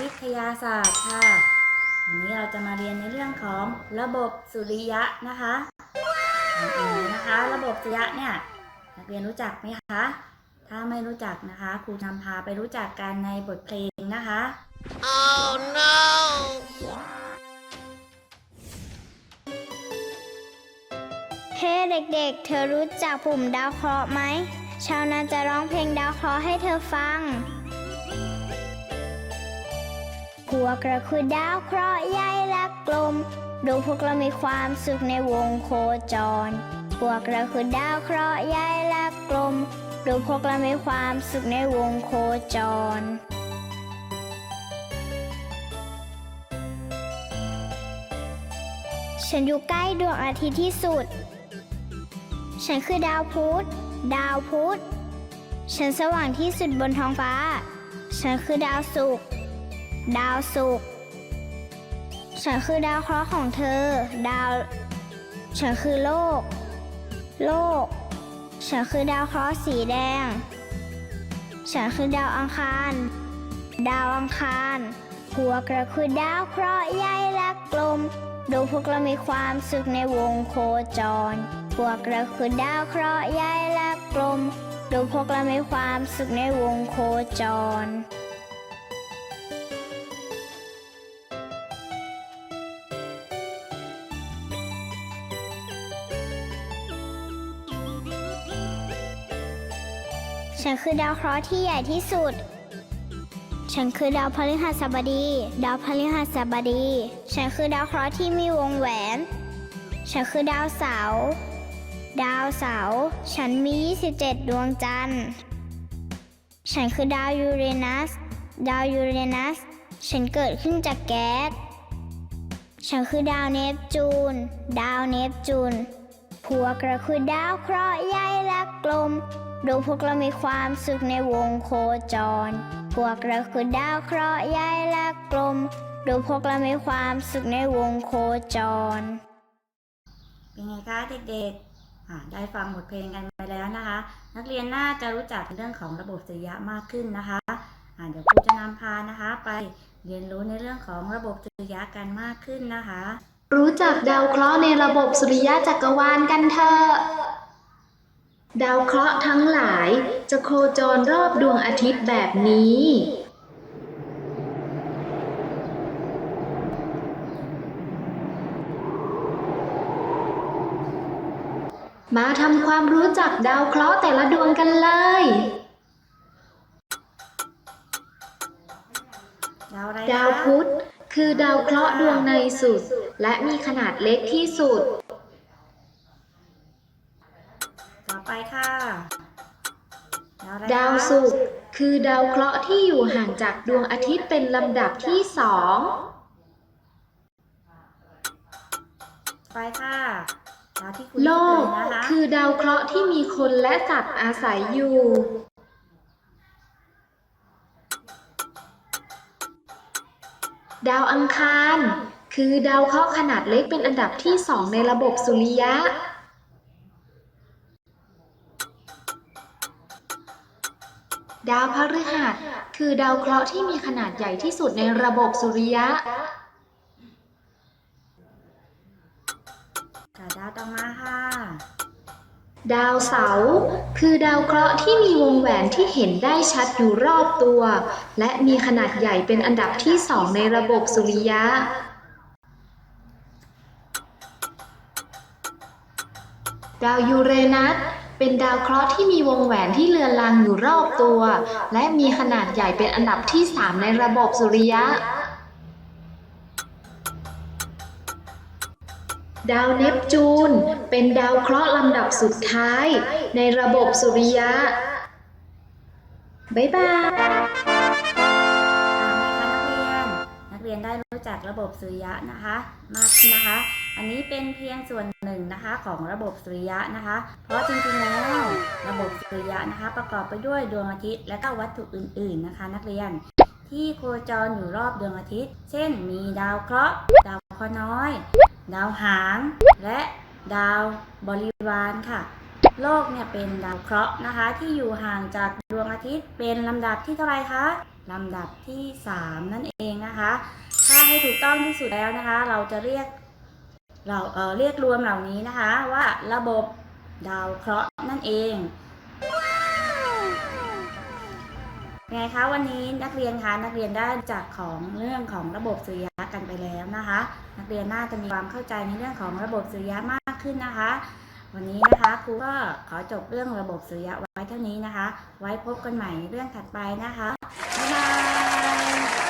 วิทยาศาสตร์ค่ะ วันนี้เราจะมาเรียนในเรื่องของระบบสุริยะนะคะก่อนอื่นเลยนะคะ ระบบสุริยะเนี่ยนักเรียนรู้จักไหมคะ ถ้าไม่รู้จักนะคะครูนำพาไปรู้จักกันในบทเพลงนะคะ Oh no! เฮ้เด็กๆ เธอรู้จักปุ่มดาวเคราะห์ไหม ชาวนาจะร้องเพลงดาวเคราะห์ให้เธอฟัง พวกเราคือดาวเคราะห์ใหญ่และกลม ดูพวกเรามีความสุขในวงโคจรพวกเราคือดาวเคราะห์ใหญ่และกลม ดูพวกเรามีความสุขในวงโคจรฉันอยู่ใกล้ดวงอาทิตย์ที่สุด ฉันคือดาวพุธ ดาวพุธ ฉันสว่างที่สุดบนท้องฟ้า ฉันคือดาวศุกร์ ดาวศุกร์ฉันคือดาวเคราะห์ของเธอ ดาว ฉันคือโลก โลก ฉันคือดาวเคราะห์สีแดง ฉันคือดาวอังคาร ดาวอังคารพวกเราคือดาวเคราะห์ใหญ่และกลม ดูพวกเรามีความสุขในวงโคจร พวกเราคือดาวเคราะห์ใหญ่และกลม ดูพวกเรามีความสุขในวงโคจร ฉันคือดาวเคราะห์ที่ใหญ่ที่สุด ฉันคือดาวพฤหัสบดี ดาวพฤหัสบดี ฉันคือดาวเคราะห์ที่มีวงแหวน ฉันคือดาวเสาร์ ดาวเสาร์ ฉันมี 27 ดวงจันทร์ ฉันคือดาวยูเรนัส ดาวยูเรนัส ฉันเกิดขึ้นจากแก๊ส ฉันคือดาวเนปจูน ดาวเนปจูน พวกเราคือดาวเคราะห์ใหญ่และกลม ดูพวกเรามีความสุขในวงโคจร พวกเราคือดาวเคราะห์ใหญ่และกลม ดูพวกเรามีความสุขในวงโคจร เป็นไงคะเด็กๆอ่าได้ฟังบทเพลงกันไปแล้วนะคะ นักเรียนน่าจะรู้จักเรื่องของระบบสุริยะมากขึ้นนะคะอ่าเดี๋ยวครูจะนำพานะคะ ไปเรียนรู้ในเรื่องของระบบสุริยะกันมากขึ้นนะคะ รู้จักดาวเคราะห์ในระบบสุริยะจักรวาลกันเถอะ ดาวเคราะห์ทั้งหลายจะโคจรรอบดวงอาทิตย์แบบนี้ มาทำความรู้จักดาวเคราะห์แต่ละดวงกันเลย ดาวอะไรดาวพุธคือดาวเคราะห์ดวงในสุด และมีขนาดเล็กที่สุด ต่อไปค่ะดาวอะไรคะดาวศุกร์คือดาวเคราะห์ที่อยู่ห่างจากดวงอาทิตย์เป็นลำดับที่สองไปค่ะดาวที่คุณโลกเห็นนะคะคือดาวเคราะห์ที่มีคนและสัตว์อาศัยอยู่ ดาวอังคาร คือดาวเคราะห์ขนาดเล็กเป็นอันดับที่สองในระบบสุริยะ ดาวพฤหัสคือดาวเคราะห์ที่มีขนาดใหญ่ที่สุดในระบบสุริยะค่ะดาวต่อมาค่ะ ดาวเสาร์คือดาวเคราะห์ที่มีวงแหวนที่เห็นได้ชัดอยู่รอบตัว และมีขนาดใหญ่เป็นอันดับที่สองในระบบสุริยะดาวยูเรนัส เป็นดาวเคราะห์ที่มีวงแหวนที่เลือนลางอยู่รอบตัว และมีขนาดใหญ่เป็นอันดับที่สามในระบบสุริยะ ดาวเนปจูน เป็นดาวเคราะห์ลำดับสุดท้าย ในระบบสุริยะ บ๊ายบาย นักเรียน นักเรียนได้ จักระบบสุริยะนะคะมากนะคะ อันนี้เป็นเพียงส่วนหนึ่งนะคะของระบบสุริยะนะคะ เพราะจริงๆแล้วระบบสุริยะนะคะ ประกอบไปด้วยดวงอาทิตย์และก็วัตถุอื่น ๆนะคะ นักเรียนที่โคจรอยู่รอบดวงอาทิตย์ เช่น มีดาวเคราะห์ ดาวเคราะห์น้อย ดาวหาง และดาวบริวารค่ะ โลกเนี่ยเป็นดาวเคราะห์นะคะ ที่อยู่ห่างจากดวงอาทิตย์เป็นลำดับที่เท่าไรคะ ลำดับที่ 3 นั่นเองนะคะ ถ้าให้ถูกต้องที่สุดแล้วนะคะ เราจะเรียกเราเออเรียกรวมเหล่านี้นะคะ ว่าระบบดาวเคราะห์นั่นเองไงคะวันนี้นักเรียนคะนักเรียนได้จากของเรื่องของระบบสุริยะกันไปแล้วนะคะ นักเรียนน่าจะมีความเข้าใจในเรื่องของระบบสุริยะมากขึ้นนะคะ วันนี้นะคะครูก็ขอจบเรื่องระบบสุริยะไว้เท่านี้นะคะ ไว้พบกันใหม่ในเรื่องถัดไปนะคะบ๊ายบาย